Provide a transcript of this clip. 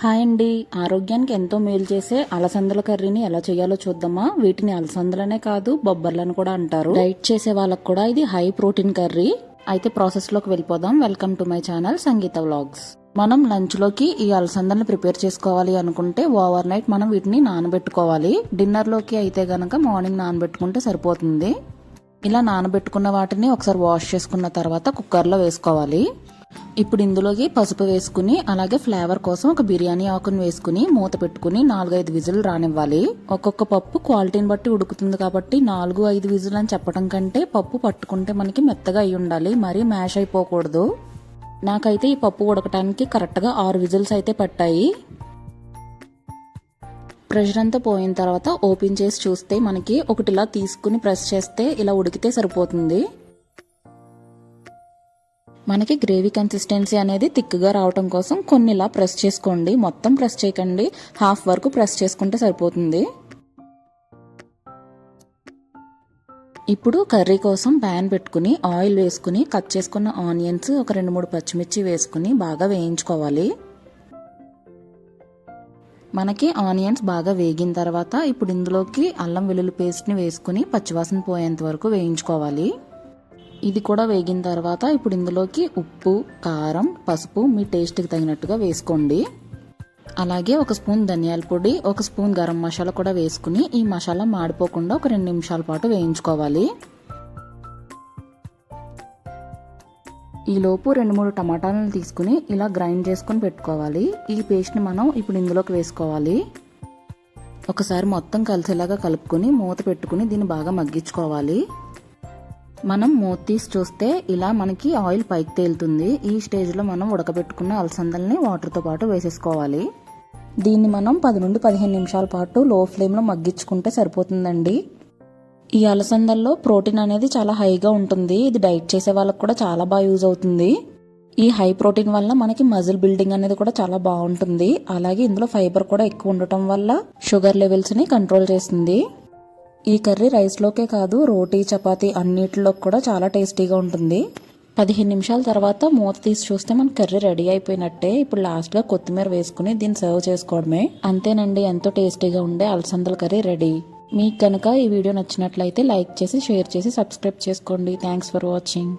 Hi అండి. ఆరోగ్యానికి ఎంతో మేలు చేసే అలసందల కర్రీని ఎలా చేయాలో చూద్దామా? వీటిని అలసందలనే కాదు బొబ్బర్లను కూడా అంటారు. డైట్ చేసే వాళ్ళకు కూడా ఇది హై ప్రోటీన్ కర్రీ. అయితే ప్రాసెస్లోకి వెళ్ళిపోదాం. Welcome to my channel Sangeetha vlogs. మనం లంచ్లోకి ఈ అలసందలను ప్రిపేర్ చేసుకోవాలి అనుకుంటే ఓవర్ నైట్ మనం వీటిని నానబెట్టుకోవాలి. డిన్నర్లోకి అయితే గనక మార్నింగ్ నానబెట్టుకుంటే సరిపోతుంది. ఇలా నానబెట్టుకున్న వాటిని ఒకసారి వాష్ చేసుకున్న తర్వాత కుక్కర్లో వేసుకోవాలి. ఇప్పుడు ఇందులోకి పసుపు వేసుకుని అలాగే ఫ్లేవర్ కోసం ఒక బిర్యానీ ఆకును వేసుకుని మూత పెట్టుకుని నాలుగైదు విజులు రానివ్వాలి. ఒక్కొక్క పప్పు క్వాలిటీని బట్టి ఉడుకుతుంది కాబట్టి నాలుగు ఐదు విజులు అని చెప్పడం కంటే పప్పు పట్టుకుంటే మనకి మెత్తగా అయి ఉండాలి మరీ మ్యాష్ అయిపోకూడదు. నాకైతే ఈ పప్పు ఉడకటానికి కరెక్ట్గా ఆరు విజిల్స్ అయితే పట్టాయి. ప్రెషర్ అంతా పోయిన తర్వాత ఓపెన్ చేసి చూస్తే మనకి ఒకటి ఇలా తీసుకుని ప్రెస్ చేస్తే ఇలా ఉడికితే సరిపోతుంది. మనకి గ్రేవీ కన్సిస్టెన్సీ అనేది థిక్గా రావటం కోసం కొన్ని ఇలా ప్రెస్ చేసుకోండి. మొత్తం ప్రెస్ చేయకండి. హాఫ్ వరకు ప్రెస్ చేసుకుంటే సరిపోతుంది. ఇప్పుడు కర్రీ కోసం ప్యాన్ పెట్టుకుని ఆయిల్ వేసుకుని కట్ చేసుకున్న ఆనియన్స్ ఒక రెండు మూడు పచ్చిమిర్చి వేసుకుని బాగా వేయించుకోవాలి. మనకి ఆనియన్స్ బాగా వేగిన తర్వాత ఇప్పుడు ఇందులోకి అల్లం వెల్లుల్లి పేస్ట్ని వేసుకుని పచ్చివాసన పోయేంత వరకు వేయించుకోవాలి. ఇది కూడా వేగిన తర్వాత ఇప్పుడు ఇందులోకి ఉప్పు కారం పసుపు మీ టేస్ట్కి తగినట్టుగా వేసుకోండి. అలాగే ఒక స్పూన్ ధనియాల పొడి ఒక స్పూన్ గరం మసాలా కూడా వేసుకుని ఈ మసాలా మాడిపోకుండా ఒక రెండు నిమిషాల పాటు వేయించుకోవాలి. ఈలోపు రెండు మూడు టమాటాలను తీసుకుని ఇలా గ్రైండ్ చేసుకుని పెట్టుకోవాలి. ఈ పేస్ట్ని మనం ఇప్పుడు ఇందులోకి వేసుకోవాలి. ఒకసారి మొత్తం కలిసేలాగా కలుపుకొని మూత పెట్టుకుని దీన్ని బాగా మగ్గించుకోవాలి. మనం మూత తీసి చూస్తే ఇలా మనకి ఆయిల్ పైకి తేలుతుంది. ఈ స్టేజ్లో మనం ఉడకబెట్టుకున్న అలసందల్ని వాటర్తో పాటు వేసేసుకోవాలి. దీన్ని మనం పది నుండి పదిహేను నిమిషాల పాటు లో ఫ్లేమ్లో మగ్గించుకుంటే సరిపోతుందండి. ఈ అలసందల్లో ప్రోటీన్ అనేది చాలా హైగా ఉంటుంది. ఇది డైట్ చేసే వాళ్ళకి కూడా చాలా బాగా యూజ్ అవుతుంది. ఈ హై ప్రోటీన్ వల్ల మనకి మజిల్ బిల్డింగ్ అనేది కూడా చాలా బాగుంటుంది. అలాగే ఇందులో ఫైబర్ కూడా ఎక్కువ ఉండటం వల్ల షుగర్ లెవెల్స్ని కంట్రోల్ చేస్తుంది. ఈ కర్రీ రైస్లోకే కాదు రోటీ చపాతీ అన్నిటిలో కూడా చాలా టేస్టీగా ఉంటుంది. పదిహేను నిమిషాల తర్వాత మూత తీసి చూస్తే మన కర్రీ రెడీ అయిపోయినట్టే. ఇప్పుడు లాస్ట్గా కొత్తిమీర వేసుకుని దీన్ని సర్వ్ చేసుకోవడమే. అంతేనండి ఎంతో టేస్టీగా ఉండే అలసందల కర్రీ రెడీ మీకు కనుక ఈ వీడియో నచ్చినట్లయితే లైక్ చేసి షేర్ చేసి సబ్స్క్రైబ్ చేసుకోండి. Thanks for watching